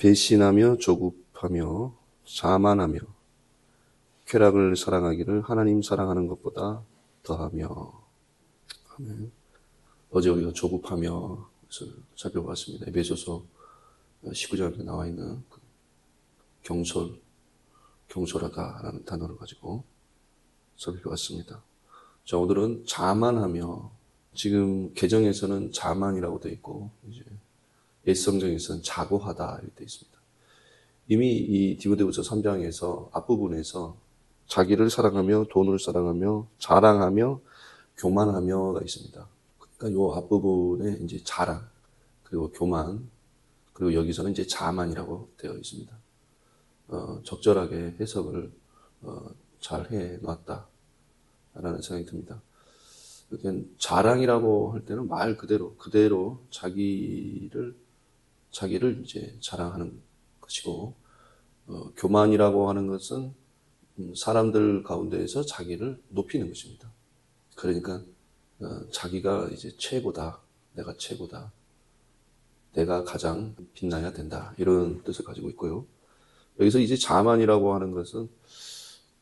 배신하며 조급하며 자만하며 쾌락을 사랑하기를 하나님 사랑하는 것보다 더하며 아멘. 어제 우리가 조급하며 살펴봤습니다. 에베소서 19장에 나와 있는 그 경솔, 경솔하다라는 단어를 가지고 살펴봤습니다. 자, 오늘은 자만하며 지금 개정에서는 자만이라고 되어 있고 이제 옛성경에서는 자고하다 이렇게 되어 있습니다. 이미 이 디모데후서 3장에서 앞부분에서 자기를 사랑하며 돈을 사랑하며 자랑하며 교만하며가 있습니다. 그러니까 요 앞부분에 이제 자랑 그리고 교만 그리고 여기서는 이제 자만이라고 되어 있습니다. 어, 적절하게 해석을 어, 잘 해놨다라는 생각이 듭니다. 자랑이라고 할 때는 말 그대로 그대로 자기를 자기를 이제 자랑하는 것이고 어, 교만이라고 하는 것은 음, 사람들 가운데에서 자기를 높이는 것입니다. 그러니까 어, 자기가 이제 최고다, 내가 최고다, 내가 가장 빛나야 된다 이런 뜻을 가지고 있고요. 여기서 이제 자만이라고 하는 것은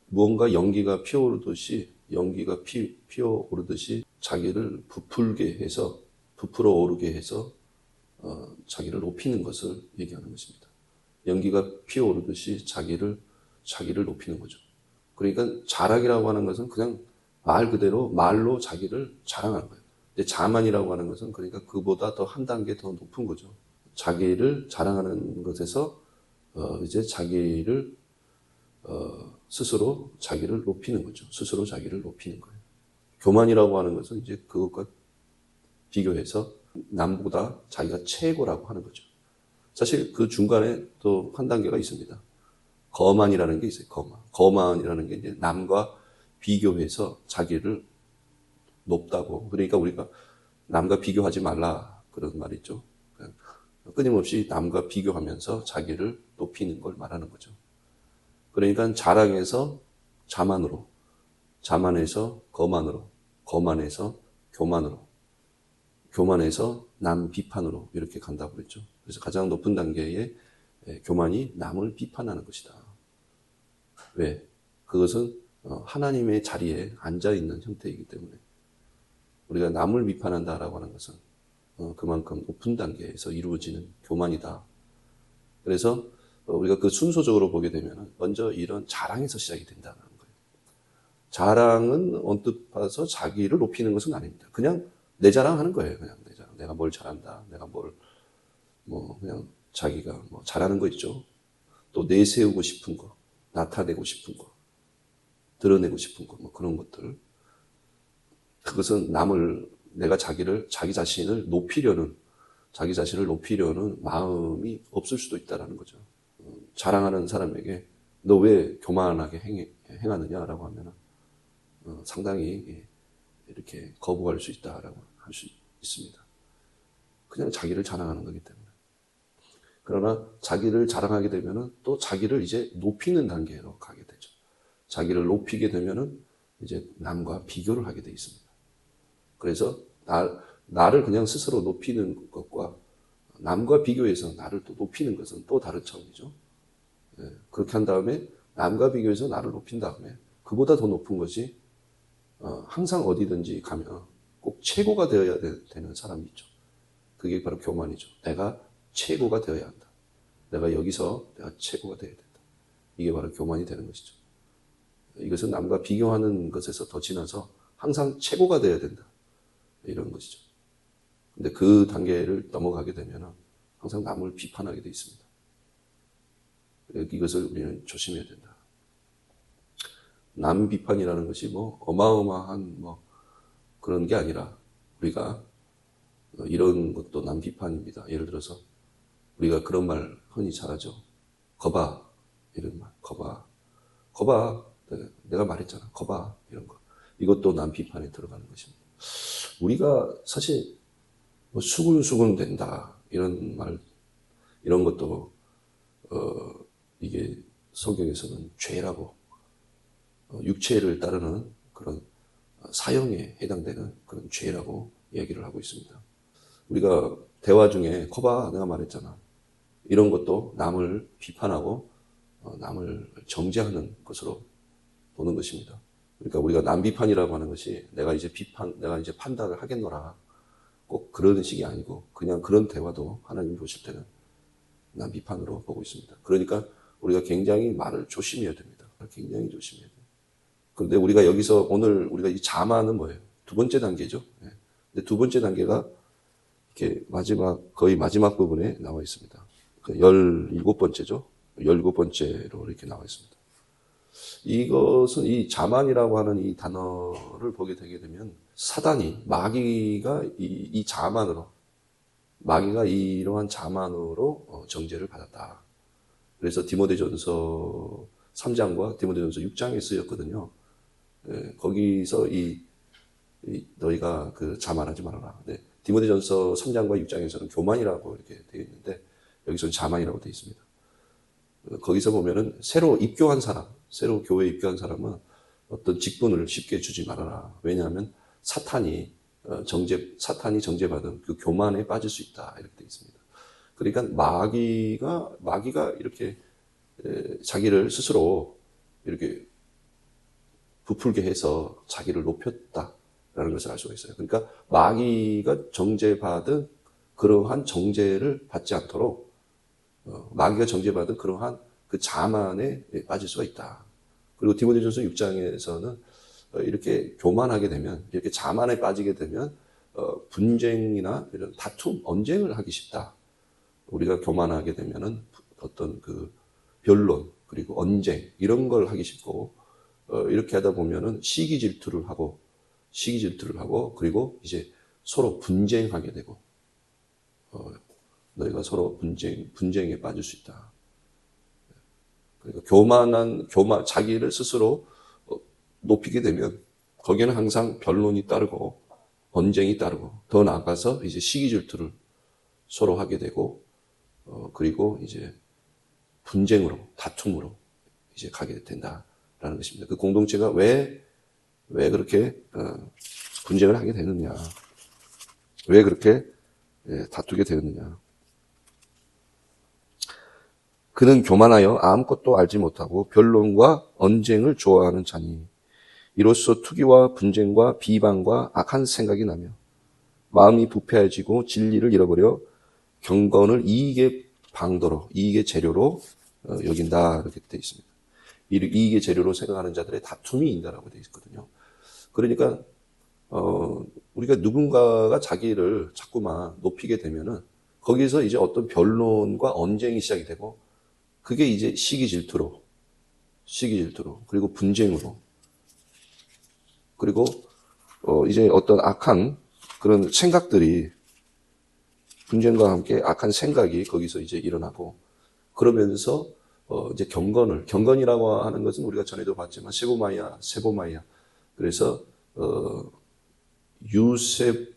무언가 연기가 피어오르듯이 연기가 피, 피어오르듯이 자기를 부풀게 해서 부풀어 오르게 해서 어, 자기를 높이는 것을 얘기하는 것입니다. 연기가 피어오르듯이 자기를 자기를 높이는 거죠. 그러니까 자락이라고 하는 것은 그냥 말 그대로 말로 자기를 자랑하는 거예요. 근데 자만이라고 하는 것은 그러니까 그보다 더 한 단계 더 높은 거죠. 자기를 자랑하는 것에서 어, 이제 자기를 어, 스스로 자기를 높이는 거죠. 스스로 자기를 높이는 거예요. 교만이라고 하는 것은 이제 그것과 비교해서 남보다 자기가 최고라고 하는 거죠. 사실 그 중간에 또 한 단계가 있습니다. 거만이라는 게 있어요. 거만. 거만이라는 게 이제 남과 비교해서 자기를 높다고. 그러니까 우리가 남과 비교하지 말라. 그런 말 있죠. 끊임없이 남과 비교하면서 자기를 높이는 걸 말하는 거죠. 그러니까 자랑에서 자만으로, 자만에서 거만으로, 거만에서 교만으로, 교만에서 남 비판으로 이렇게 간다고 그랬죠. 그래서 가장 높은 단계의 교만이 남을 비판하는 것이다. 왜? 그것은 어, 하나님의 자리에 앉아 있는 형태이기 때문에 우리가 남을 비판한다라고 하는 것은 어, 그만큼 높은 단계에서 이루어지는 교만이다. 그래서 어, 우리가 그 순서적으로 보게 되면 먼저 이런 자랑에서 시작이 된다는 거예요. 자랑은 언뜻 봐서 자기를 높이는 것은 아닙니다. 그냥 내 자랑하는 거예요. 그냥 내 자랑. 내가 뭘 잘한다. 내가 뭘, 뭐, 그냥 자기가 뭐 잘하는 거 있죠. 또 내세우고 싶은 거, 나타내고 싶은 거, 드러내고 싶은 거, 뭐 그런 것들. 그것은 남을 내가 자기를 자기 자신을 높이려는 자기 자신을 높이려는 마음이 없을 수도 있다라는 거죠. 어, 자랑하는 사람에게 너 왜 교만하게 행, 행하느냐라고 하면 어, 상당히 이렇게 거부할 수 있다라고 할 수 있습니다. 그냥 자기를 자랑하는 거기 때문에. 그러나 자기를 자랑하게 되면은 또 자기를 이제 높이는 단계로 가게 되죠. 자기를 높이게 되면은 이제 남과 비교를 하게 돼 있습니다. 그래서 나, 나를 그냥 스스로 높이는 것과 남과 비교해서 나를 또 높이는 것은 또 다른 차원이죠. 예, 그렇게 한 다음에 남과 비교해서 나를 높인 다음에 그보다 더 높은 것이 어, 항상 어디든지 가면 꼭 최고가 되어야 되, 는 사람이 있죠. 그게 바로 교만이죠. 내가 최고가 되어야 한다. 내가 여기서 내가 최고가 되어야 된다. 이게 바로 교만이 되는 것이죠. 이것은 남과 비교하는 것에서 더 지나서 항상 최고가 되어야 된다. 이런 것이죠. 근데 그 단계를 넘어가게 되면 항상 남을 비판하게 돼 있습니다. 이것을 우리는 조심해야 된다. 남 비판이라는 것이 뭐 어마어마한 뭐 그런 게 아니라 우리가 이런 것도 남 비판입니다. 예를 들어서 우리가 그런 말 흔히 잘하죠. 거봐 이런 말. 거봐. 거봐. 내가 말했잖아. 거봐. 이런 거. 이것도 남 비판에 들어가는 것입니다. 우리가 사실 뭐 수근수근 된다. 이런 말 이런 것도 어 이게 성경에서는 죄라고 어 육체를 따르는 그런 사형에 해당되는 그런 죄라고 이야기를 하고 있습니다. 우리가 대화 중에 커봐 내가 말했잖아 이런 것도 남을 비판하고 어, 남을 정죄하는 것으로 보는 것입니다. 그러니까 우리가 남 비판이라고 하는 것이 내가 이제 비판, 내가 이제 판단을 하겠노라. 꼭 그런 식이 아니고 그냥 그런 대화도 하나님 보실 때는 남 비판으로 보고 있습니다. 그러니까 우리가 굉장히 말을 조심해야 됩니다. 굉장히 조심해야 돼요. 그런데 우리가 여기서 오늘 우리가 이 자만은 뭐예요? 두 번째 단계죠. 예. 근데 두 번째 단계가 이렇게 마지막, 거의 마지막 부분에 나와 있습니다. 그 17번째죠. 17번째로 이렇게 나와 있습니다. 이것은 이 자만이라고 하는 이 단어를 보게 되게 되면 사단이, 마귀가 이, 이 자만으로, 마귀가 이러한 자만으로 어, 정죄를 받았다. 그래서 디모데전서 3장과 디모데전서 6장에 쓰였거든요. 예, 거기서 이, 이 너희가 그 자만하지 말아라. 네, 디모데전서 3장과 6장에서는 교만이라고 이렇게 되어 있는데 여기서는 자만이라고 되어 있습니다. 어, 거기서 보면은 새로 입교한 사람, 새로 교회에 입교한 사람은 어떤 직분을 쉽게 주지 말아라. 왜냐하면 사탄이 어, 정죄 사탄이 정죄받은 그 교만에 빠질 수 있다 이렇게 되어 있습니다. 그러니까 마귀가 마귀가 이렇게 에, 자기를 스스로 이렇게 부풀게 해서 자기를 높였다라는 것을 알 수가 있어요. 그러니까 마귀가 정죄받은 그러한 정죄를 받지 않도록 어, 마귀가 정죄받은 그러한 그 자만에 빠질 수가 있다. 그리고 디모데전서 6장에서는 어, 이렇게 교만하게 되면 이렇게 자만에 빠지게 되면 어, 분쟁이나 이런 다툼, 언쟁을 하기 쉽다. 우리가 교만하게 되면은 어떤 그 변론 그리고 언쟁 이런 걸 하기 쉽고 어, 이렇게 하다 보면은 시기 질투를 하고 시기 질투를 하고 그리고 이제 서로 분쟁하게 되고 어, 너희가 서로 분쟁 분쟁에 빠질 수 있다. 그러니까 교만한 교만 자기를 스스로 어, 높이게 되면 거기에는 항상 변론이 따르고 언쟁이 따르고 더 나아가서 이제 시기 질투를 서로 하게 되고 어, 그리고 이제 분쟁으로 다툼으로 이제 가게 된다 라는 것입니다. 그 공동체가 왜 왜 그렇게 어, 분쟁을 하게 되느냐? 왜 그렇게 예, 다투게 되느냐? 그는 교만하여 아무것도 알지 못하고 변론과 언쟁을 좋아하는 자니 이로써 투기와 분쟁과 비방과 악한 생각이 나며 마음이 부패해지고 진리를 잃어버려 경건을 이익의 방도로 이익의 재료로 어, 여긴다 이렇게 되어 있습니다. 이익의 재료로 생각하는 자들의 다툼이 있다라고 되어 있거든요. 그러니까 어, 우리가 누군가가 자기를 자꾸만 높이게 되면은 거기서 이제 어떤 변론과 언쟁이 시작이 되고 그게 이제 시기 질투로 시기 질투로 그리고 분쟁으로 그리고 어, 이제 어떤 악한 그런 생각들이 분쟁과 함께 악한 생각이 거기서 이제 일어나고 그러면서 어 이제 경건을 경건이라고 하는 것은 우리가 전에도 봤지만 세보마이아 세보마이아 그래서 어 유세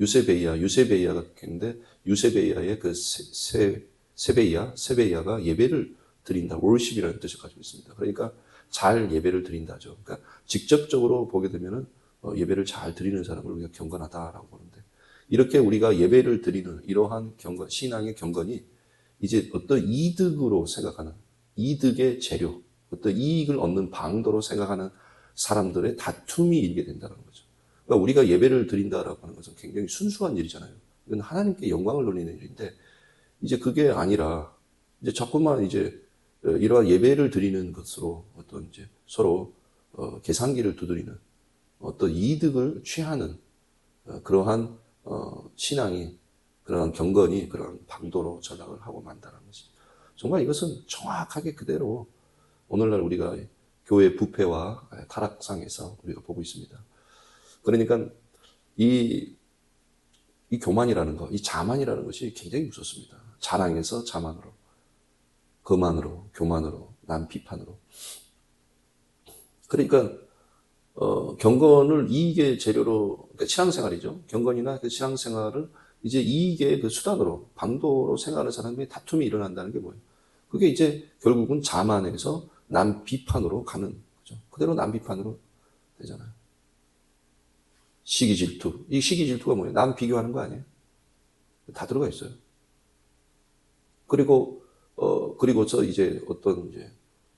유세베이아 유세베이아가 있는데 유세베이아의 그 세, 세베이아 세베이아가 예배를 드린다 월십이라는 뜻을 가지고 있습니다. 그러니까 잘 예배를 드린다죠. 그러니까 직접적으로 보게 되면은 어, 예배를 잘 드리는 사람을 우리가 경건하다라고 보는데 이렇게 우리가 예배를 드리는 이러한 경건, 신앙의 경건이 이제 어떤 이득으로 생각하는 이득의 재료, 어떤 이익을 얻는 방도로 생각하는 사람들의 다툼이 일게 된다는 거죠. 그러니까 우리가 예배를 드린다라고 하는 것은 굉장히 순수한 일이잖아요. 이건 하나님께 영광을 돌리는 일인데 이제 그게 아니라 이제 자꾸만 이제 이러한 예배를 드리는 것으로 어떤 이제 서로 어, 계산기를 두드리는 어떤 이득을 취하는 어, 그러한 어, 신앙이 그런 경건이 그런 방도로 전락을 하고 만다는 것이 정말 이것은 정확하게 그대로 오늘날 우리가 교회 부패와 타락상에서 우리가 보고 있습니다. 그러니까 이, 이 교만이라는 것, 이 자만이라는 것이 굉장히 무섭습니다. 자랑에서 자만으로, 거만으로, 교만으로, 남 비판으로. 그러니까 어, 경건을 이익의 재료로, 그러니까 신앙생활이죠. 경건이나 그 신앙생활을 이제 이익의 그 수단으로, 방도로 생각하는 사람의 다툼이 일어난다는 게 뭐예요? 그게 이제 결국은 자만에서 남 비판으로 가는 거죠. 그대로 남 비판으로 되잖아요. 시기 질투. 이 시기 질투가 뭐예요? 남 비교하는 거 아니에요? 다 들어가 있어요. 그리고 어, 그리고서 이제 어떤 이제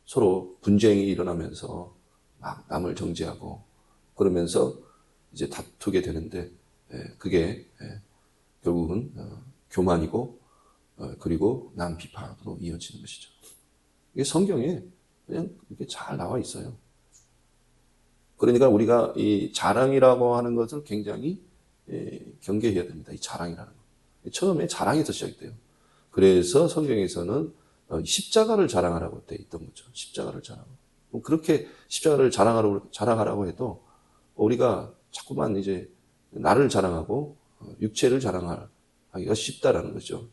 서로 분쟁이 일어나면서 막 남을 정죄하고 그러면서 이제 다투게 되는데 예, 그게 예, 결국은 어, 교만이고 어, 그리고 남 비판으로 이어지는 것이죠. 이게 성경에 그냥 이렇게 잘 나와 있어요. 그러니까 우리가 이 자랑이라고 하는 것을 굉장히 예, 경계해야 됩니다. 이 자랑이라는 거. 처음에 자랑에서 시작돼요. 그래서 성경에서는 어, 십자가를 자랑하라고 돼 있던 거죠. 십자가를 자랑. 그럼 그렇게 십자가를 자랑하라고, 자랑하라고 해도 우리가 자꾸만 이제 나를 자랑하고 어, 육체를 자랑하기가 쉽다라는 거죠.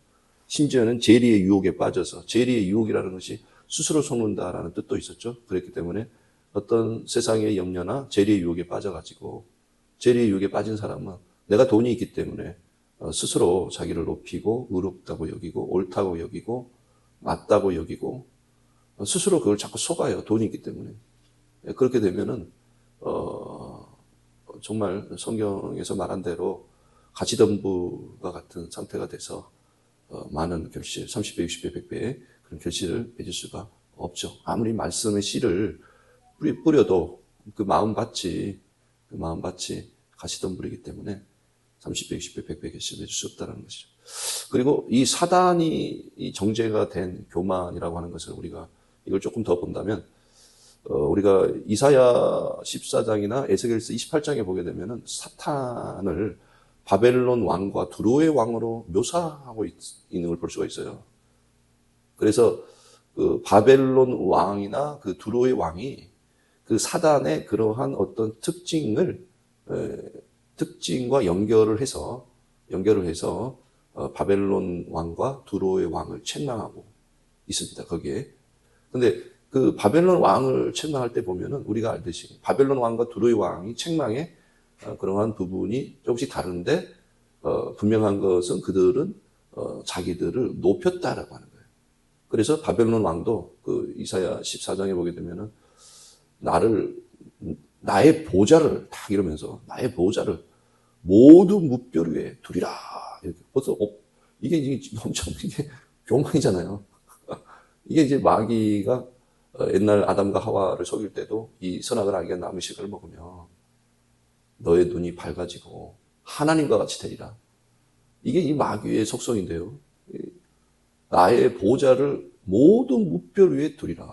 심지어는 재리의 유혹에 빠져서 재리의 유혹이라는 것이 스스로 속는다라는 뜻도 있었죠. 그렇기 때문에 어떤 세상의 염려나 재리의 유혹에 빠져가지고 재리의 유혹에 빠진 사람은 내가 돈이 있기 때문에 어, 스스로 자기를 높이고 의롭다고 여기고 옳다고 여기고 맞다고 여기고 어, 스스로 그걸 자꾸 속아요. 돈이 있기 때문에 예, 그렇게 되면은 어, 정말 성경에서 말한 대로 가시덤불과 같은 상태가 돼서 어, 많은 결실, 30배, 60배, 100배의 그런 결실을 맺을 수가 없죠. 아무리 말씀의 씨를 뿌려도 그 마음밭이, 그 마음밭이 가시덤불이기 때문에 30배, 60배, 100배 결실을 맺을 수 없다는 것이죠. 그리고 이 사단이 이 정제가 된 교만이라고 하는 것을 우리가 이걸 조금 더 본다면 어, 우리가 이사야 14장이나 에스겔서 28장에 보게 되면은 사탄을 바벨론 왕과 두로의 왕으로 묘사하고 있, 있는 걸 볼 수가 있어요. 그래서 그 바벨론 왕이나 그 두로의 왕이 그 사단의 그러한 어떤 특징을 에, 특징과 연결을 해서 연결을 해서 어, 바벨론 왕과 두로의 왕을 책망하고 있습니다. 거기에. 근데 그 바벨론 왕을 책망할 때 보면은 우리가 알듯이 바벨론 왕과 두로의 왕이 책망에 어, 그러한 부분이 조금씩 다른데 어, 분명한 것은 그들은 어, 자기들을 높였다라고 하는 거예요. 그래서 바벨론 왕도 그 이사야 14장에 보게 되면은 나를 나의 보좌를 딱 이러면서 나의 보좌를 모두 무뼈 위에 두리라 이렇게 벌써 어, 이게 이제 엄청 이게 교만이잖아요. 이게 이제 마귀가 어, 옛날 아담과 하와를 속일 때도 이 선악을 알게 남의 식을 먹으면 너의 눈이 밝아지고 하나님과 같이 되리라. 이게 이 마귀의 속성인데요. 나의 보좌를 모든 무별 위에 두리라.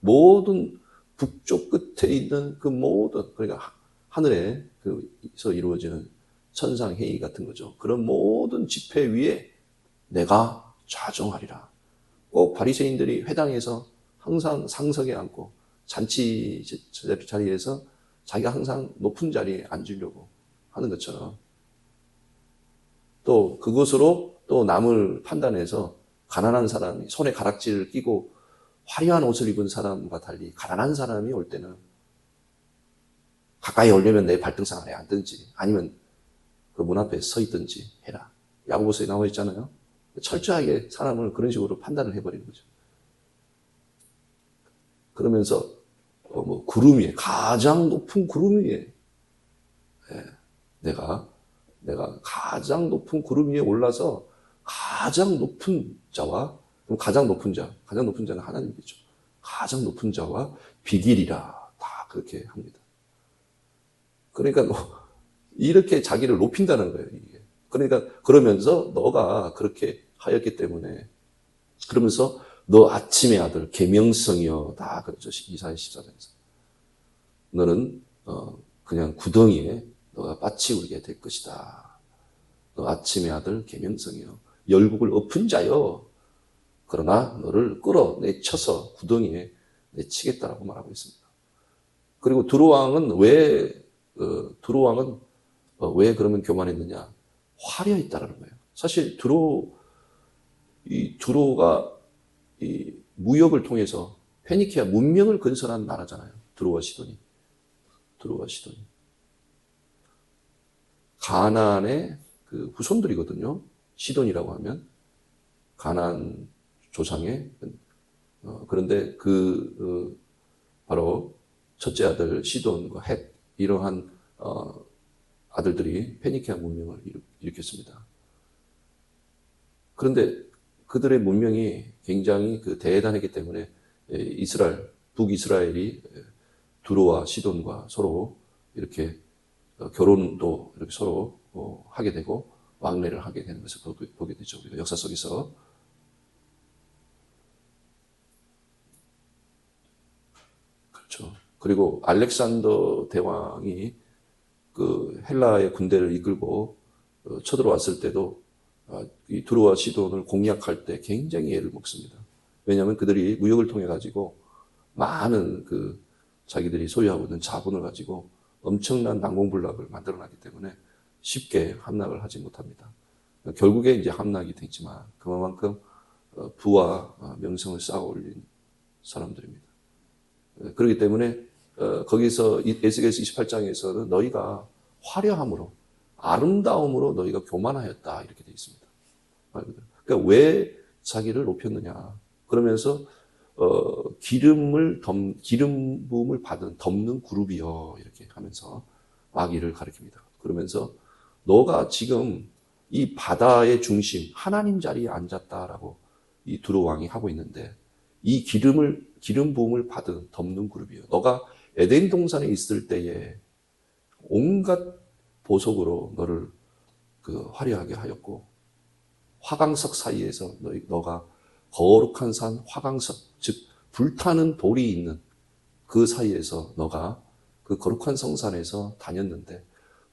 모든 북쪽 끝에 있는 그 모든 그러니까 하늘에 그서 이루어지는 천상 회의 같은 거죠. 그런 모든 집회 위에 내가 좌정하리라. 꼭 바리새인들이 회당에서 항상 상석에 앉고 잔치 자리에서 자기가 항상 높은 자리에 앉으려고 하는 것처럼 또 그것으로 또 남을 판단해서 가난한 사람이 손에 가락지를 끼고 화려한 옷을 입은 사람과 달리 가난한 사람이 올 때는 가까이 오려면 내 발등상 아래 앉든지 아니면 그 문 앞에 서 있든지 해라. 야구보서에 나와 있잖아요. 철저하게 사람을 그런 식으로 판단을 해버리는 거죠. 그러면서 어, 뭐 구름 위에 가장 높은 구름 위에 예, 내가 내가 가장 높은 구름 위에 올라서 가장 높은 자와 그럼 가장 높은 자 가장 높은 자는 하나님이죠. 가장 높은 자와 비길이라 다 그렇게 합니다. 그러니까 뭐 이렇게 자기를 높인다는 거예요. 이게. 그러니까 그러면서 너가 그렇게 하였기 때문에 그러면서 너 아침의 아들 계명성이여 다 그러죠. 이사야 14장에서. 너는 어, 그냥 구덩이에 너가 빠치우게 될 것이다. 너 아침의 아들 계명성이여 열국을 엎은 자여 그러나 너를 끌어내쳐서 구덩이에 내치겠다라고 말하고 있습니다. 그리고 두로왕은 왜 어, 두로왕은 어, 왜 그러면 교만했느냐? 화려했다라는 거예요. 사실 두로 이 두로가 이 무역을 통해서 페니키아 문명을 건설한 나라잖아요. 두로와 시돈이. 두로와 시돈이. 가나안의 그 후손들이거든요. 시돈이라고 하면 가나안 조상의 어, 그런데 그 어, 바로 첫째 아들 시돈과 헷 이러한 어, 아들들이 페니키아 문명을 일으켰습니다. 그런데 그들의 문명이 굉장히 그 대단했기 때문에 에, 이스라엘, 북이스라엘이 에, 두로와 시돈과 서로 이렇게 어, 결혼도 이렇게 서로 어, 하게 되고 왕래를 하게 되는 것을 보게- 되죠. 우리가 역사 속에서. 그렇죠. 그리고 알렉산더 대왕이 그 헬라의 군대를 이끌고 어, 쳐들어왔을 때도 아, 이 두로와 시돈을 공략할 때 굉장히 애를 먹습니다. 왜냐하면 그들이 무역을 통해 가지고 많은 그 자기들이 소유하고 있는 자본을 가지고 엄청난 난공불락을 만들어놨기 때문에 쉽게 함락을 하지 못합니다. 결국에 이제 함락이 됐지만 그만큼 어, 부와 어, 명성을 쌓아 올린 사람들입니다. 어, 그렇기 때문에 어, 거기서 이- 에스겔서 28장에서는 너희가 화려함으로 아름다움으로 너희가 교만하였다 이렇게 되어 있습니다. 그러니까 왜 자기를 높였느냐? 그러면서 어, 기름을 덤 기름 부음을 받은 덮는 그룹이여 이렇게 하면서 마귀를 가리킵니다. 그러면서 너가 지금 이 바다의 중심 하나님 자리에 앉았다라고 이 두로 왕이 하고 있는데 이 기름을 기름 부음을 받은 덮는 그룹이요. 너가 에덴 동산에 있을 때에 온갖 보석으로 너를 그 화려하게 하였고 화강석 사이에서 너, 너가 거룩한 산 화강석 즉 불타는 돌이 있는 그 사이에서 너가 그 거룩한 성산에서 다녔는데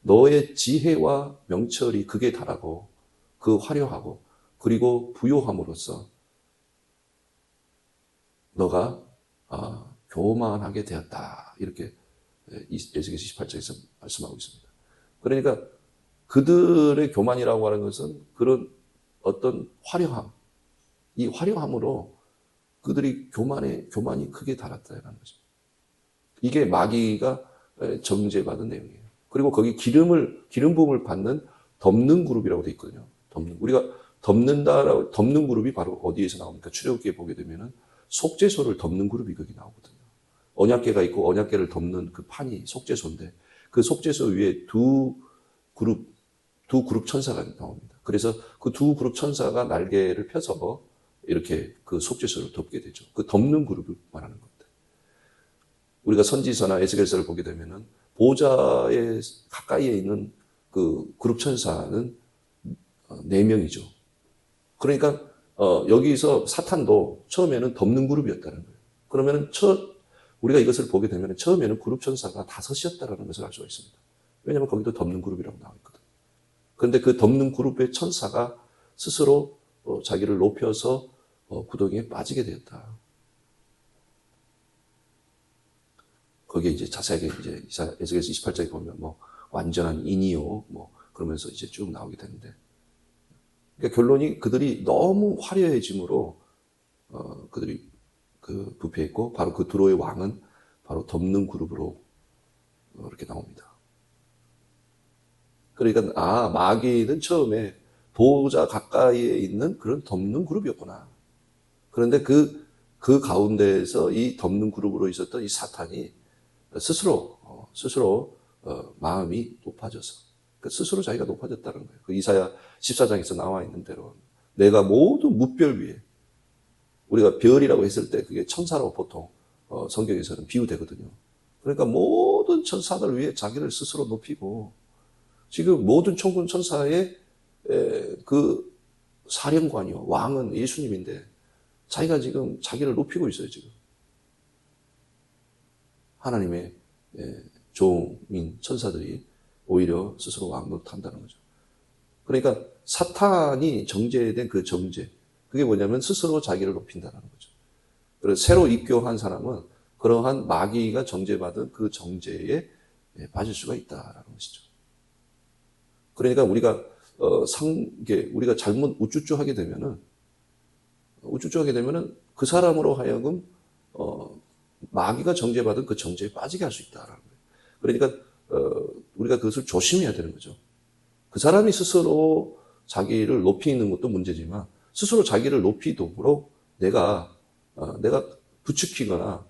너의 지혜와 명철이 극에 달하고 그 화려하고 그리고 부요함으로써 너가 아, 교만하게 되었다 이렇게 에스겔 28장에서 말씀하고 있습니다. 그러니까 그들의 교만이라고 하는 것은 그런 어떤 화려함, 이 화려함으로 그들이 교만에 교만이 크게 달았다는 거죠. 이게 마귀가 정죄받은 내용이에요. 그리고 거기 기름을 기름 부음을 받는 덮는 그룹이라고 돼 있거든요. 덮는 우리가 덮는다라고 덮는 그룹이 바로 어디에서 나옵니까? 출애굽기에 보게 되면은 속죄소를 덮는 그룹이 거기 나오거든요. 언약궤가 있고 언약궤를 덮는 그 판이 속죄소인데 그 속죄소 위에 두 그룹 두 그룹 천사가 나옵니다. 그래서 그 두 그룹 천사가 날개를 펴서 이렇게 그 속죄소를 덮게 되죠. 그 덮는 그룹을 말하는 겁니다. 우리가 선지서나 에스겔서를 보게 되면은 보좌에 가까이에 있는 그 그룹 천사는 어, 네 명이죠. 그러니까 어, 여기서 사탄도 처음에는 덮는 그룹이었다는 거예요. 그러면은 첫 우리가 이것을 보게 되면 처음에는 그룹 천사가 다섯이었다라는 것을 알 수가 있습니다. 왜냐하면 거기도 덮는 그룹이라고 나와 있거든. 그런데 그 덮는 그룹의 천사가 스스로 어, 자기를 높여서 어, 구덩이에 빠지게 되었다. 거기에 이제 자세하게 이제 에스겔서 28장에 보면 뭐 완전한 인이요 뭐 그러면서 이제 쭉 나오게 되는데 그러니까 결론이 그들이 너무 화려해짐으로 어, 그들이 그 부패했고 바로 그 두로의 왕은 바로 덮는 그룹으로 어, 이렇게 나옵니다. 그러니까 아 마귀는 처음에 보호자 가까이에 있는 그런 덮는 그룹이었구나. 그런데 그, 그 가운데에서 이 덮는 그룹으로 있었던 이 사탄이 스스로, 어, 스스로, 어, 마음이 높아져서, 그 스스로 자기가 높아졌다는 거예요. 그 이사야 14장에서 나와 있는 대로, 내가 모든 무별 위에, 우리가 별이라고 했을 때 그게 천사라고 보통, 어, 성경에서는 비유되거든요. 그러니까 모든 천사들 위에 자기를 스스로 높이고, 지금 모든 천군 천사의 에, 그 사령관이요, 왕은 예수님인데, 자기가 지금 자기를 높이고 있어요, 지금. 하나님의 예, 종인 천사들이 오히려 스스로 왕노릇한다는 거죠. 그러니까 사탄이 정죄된 그 정죄, 그게 뭐냐면 스스로 자기를 높인다는 거죠. 그래서 새로 입교한 사람은 그러한 마귀가 정죄받은 그 정죄에 예, 빠질 수가 있다라는 것이죠. 그러니까 우리가 어, 상, 이게 우리가 잘못 우쭈쭈 하게 되면은, 우쭈쭈 하게 되면은 그 사람으로 하여금, 어, 마귀가 정죄받은 그 정죄에 빠지게 할 수 있다라는 거예요. 그러니까, 어, 우리가 그것을 조심해야 되는 거죠. 그 사람이 스스로 자기를 높이는 것도 문제지만, 스스로 자기를 높이도록 내가, 어, 내가 부추기거나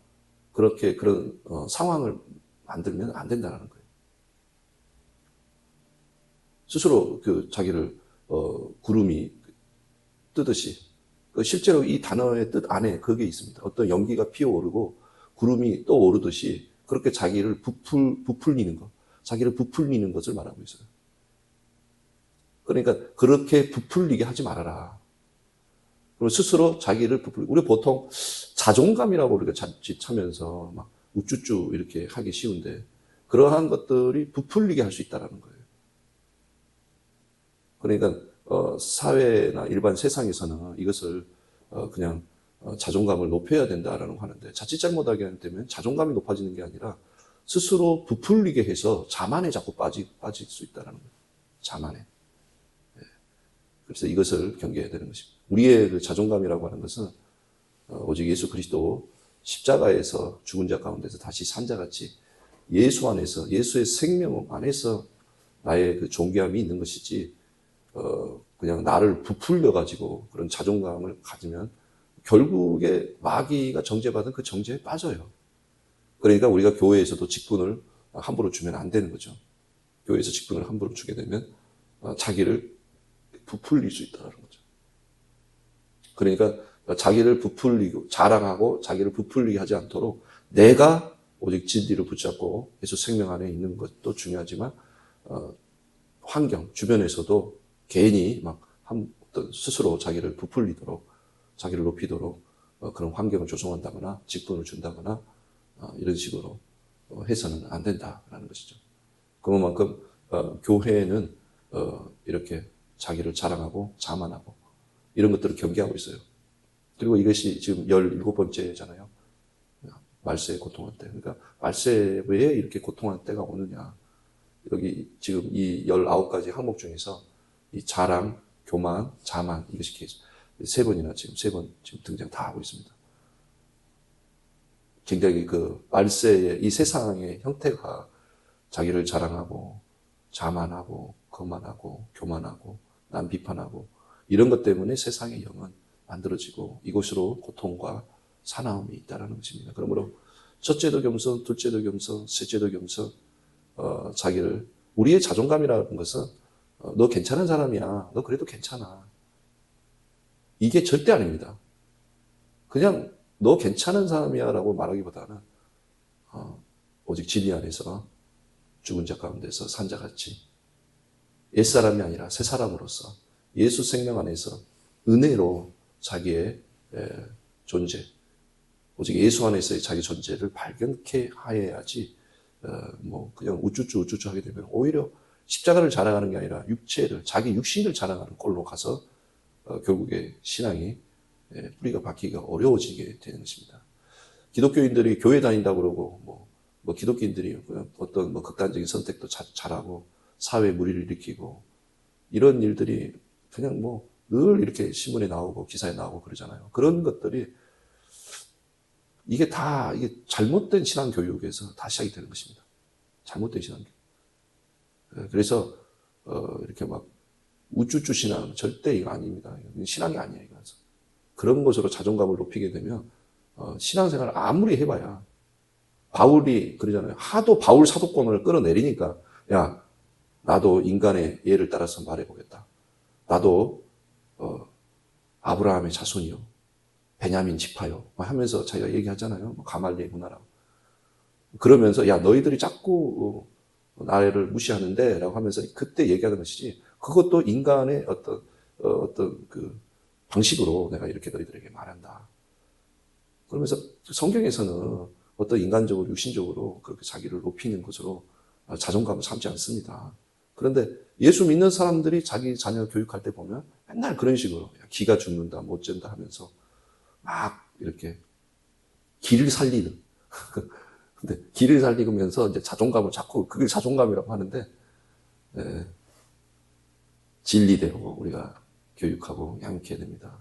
그렇게 그런 어, 상황을 만들면 안 된다는 거예요. 스스로 그 자기를 어, 구름이 뜨듯이 그 실제로 이 단어의 뜻 안에 그게 있습니다. 어떤 연기가 피어오르고 구름이 또 오르듯이 그렇게 자기를 부풀, 부풀리는 것, 자기를 부풀리는 것을 말하고 있어요. 그러니까 그렇게 부풀리게 하지 말아라. 그리고 스스로 자기를 부풀리. 우리 보통 자존감이라고 우리가 자칫하면서 막 우쭈쭈 이렇게 하기 쉬운데 그러한 것들이 부풀리게 할 수 있다라는 거예요. 그러니까 어, 사회나 일반 세상에서는 이것을 어, 그냥 어, 자존감을 높여야 된다라는 거 하는데 자칫 잘못하게 되면 자존감이 높아지는 게 아니라 스스로 부풀리게 해서 자만에 자꾸 빠지, 빠질 수 있다는 거예요. 자만에. 예. 그래서 이것을 경계해야 되는 것입니다. 우리의 그 자존감이라고 하는 것은 어, 오직 예수 그리스도 십자가에서 죽은 자 가운데서 다시 산 자같이 예수 안에서 예수의 생명 안에서 나의 그 존귀함이 있는 것이지 어, 그냥 나를 부풀려 가지고 그런 자존감을 가지면 결국에 마귀가 정죄받은 그 정죄에 빠져요. 그러니까 우리가 교회에서도 직분을 함부로 주면 안 되는 거죠. 교회에서 직분을 함부로 주게 되면 어, 자기를 부풀릴 수 있다는 거죠. 그러니까 자기를 부풀리고 자랑하고 자기를 부풀리게 하지 않도록 내가 오직 진리를 붙잡고 예수 생명 안에 있는 것도 중요하지만 어, 환경 주변에서도 개인이 막 한, 어떤 스스로 자기를 부풀리도록 자기를 높이도록 어, 그런 환경을 조성한다거나 직분을 준다거나 어, 이런 식으로 어, 해서는 안 된다라는 것이죠. 그만큼 어, 교회는 어, 이렇게 자기를 자랑하고 자만하고 이런 것들을 경계하고 있어요. 그리고 이것이 지금 17번째잖아요. 말세에 고통할 때. 그러니까 말세에 왜 이렇게 고통할 때가 오느냐. 여기 지금 이 19가지 항목 중에서 이 자랑, 교만, 자만 이것이 계속 세 번이나 지금 세 번 지금 등장 다 하고 있습니다. 굉장히 그 말세의 이 세상의 형태가 자기를 자랑하고 자만하고 거만하고 교만하고 남 비판하고 이런 것 때문에 세상의 영은 만들어지고 이곳으로 고통과 사나움이 있다라는 것입니다. 그러므로 첫째도 겸손, 둘째도 겸손, 셋째도 겸손, 어, 자기를 우리의 자존감이라는 것은 어, 너 괜찮은 사람이야. 너 그래도 괜찮아. 이게 절대 아닙니다. 그냥 너 괜찮은 사람이야라고 말하기보다는 어, 오직 진리 안에서 죽은 자 가운데서 산자 같이 옛 사람이 아니라 새 사람으로서 예수 생명 안에서 은혜로 자기의 에, 존재, 오직 예수 안에서의 자기 존재를 발견케 하여야지 어, 뭐 그냥 우쭈쭈 우쭈쭈 하게 되면 오히려 십자가를 자랑하는 게 아니라 육체를 자기 육신을 자랑하는 꼴로 가서 어, 결국에 신앙이 예, 뿌리가 박히기가 어려워지게 되는 것입니다. 기독교인들이 교회 다닌다고 그러고 뭐, 뭐 기독교인들이 어떤 뭐 극단적인 선택도 자, 잘하고 사회 무리를 일으키고 이런 일들이 그냥 뭐 늘 이렇게 신문에 나오고 기사에 나오고 그러잖아요. 그런 것들이 이게 다 이게 잘못된 신앙 교육에서 다 시작이 되는 것입니다. 잘못된 신앙 교육. 예, 그래서 어, 이렇게 막 우쭈쭈 신앙 절대 이거 아닙니다. 신앙이 아니에요. 이거서 그런 것으로 자존감을 높이게 되면 어, 신앙생활을 아무리 해봐야 바울이 그러잖아요. 하도 바울 사도권을 끌어내리니까 야 나도 인간의 예를 따라서 말해보겠다. 나도 어, 아브라함의 자손이요. 베냐민 지파요. 하면서 자기가 얘기하잖아요. 뭐 가말리의 문화라고. 그러면서 야 너희들이 자꾸 어, 나를 무시하는데 라고 하면서 그때 얘기하는 것이지 그것도 인간의 어떤 어, 어떤 그 방식으로 내가 이렇게 너희들에게 말한다. 그러면서 성경에서는 어떤 인간적으로 육신적으로 그렇게 자기를 높이는 것으로 자존감을 삼지 않습니다. 그런데 예수 믿는 사람들이 자기 자녀 교육할 때 보면 맨날 그런 식으로 기가 죽는다, 못 된다 하면서 막 이렇게 길을 살리는. 근데 길을 살리면서 이제 자존감을 자꾸 그게 자존감이라고 하는데 예, 진리대로 우리가 교육하고 양육해야 됩니다.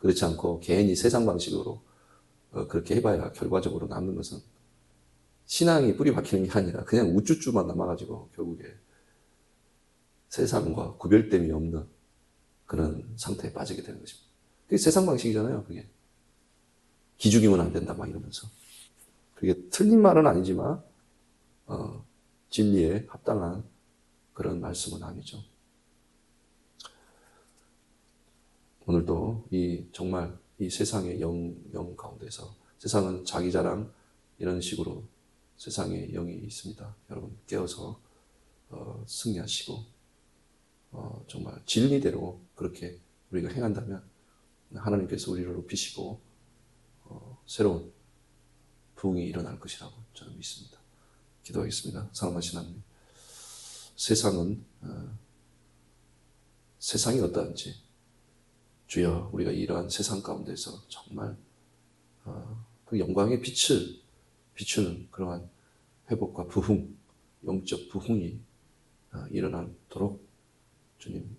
그렇지 않고 괜히 세상 방식으로 어, 그렇게 해봐야 결과적으로 남는 것은 신앙이 뿌리 박히는 게 아니라 그냥 우쭈쭈만 남아가지고 결국에 세상과 구별됨이 없는 그런 상태에 빠지게 되는 것입니다. 그게 세상 방식이잖아요, 그게. 기죽이면 안 된다, 막 이러면서. 그게 틀린 말은 아니지만, 어, 진리에 합당한 그런 말씀은 아니죠. 오늘도 이 정말 이 세상의 영, 영 가운데서 세상은 자기 자랑 이런 식으로 세상의 영이 있습니다. 여러분 깨어서 어, 승리하시고 어, 정말 진리대로 그렇게 우리가 행한다면 하나님께서 우리를 높이시고 어, 새로운 부흥이 일어날 것이라고 저는 믿습니다. 기도하겠습니다. 사랑하신 하나님, 세상은 어, 세상이 어떠한지 주여 우리가 이러한 세상 가운데서 정말 어, 그 영광의 빛을 비추는 그러한 회복과 부흥, 영적 부흥이 어, 일어나도록 주님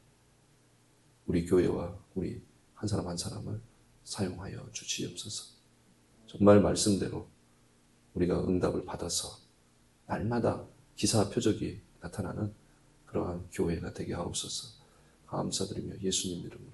우리 교회와 우리 한 사람 한 사람을 사용하여 주시옵소서. 정말 말씀대로 우리가 응답을 받아서 날마다 기사 표적이 나타나는 그러한 교회가 되게 하옵소서. 감사드리며 예수님 이름으로.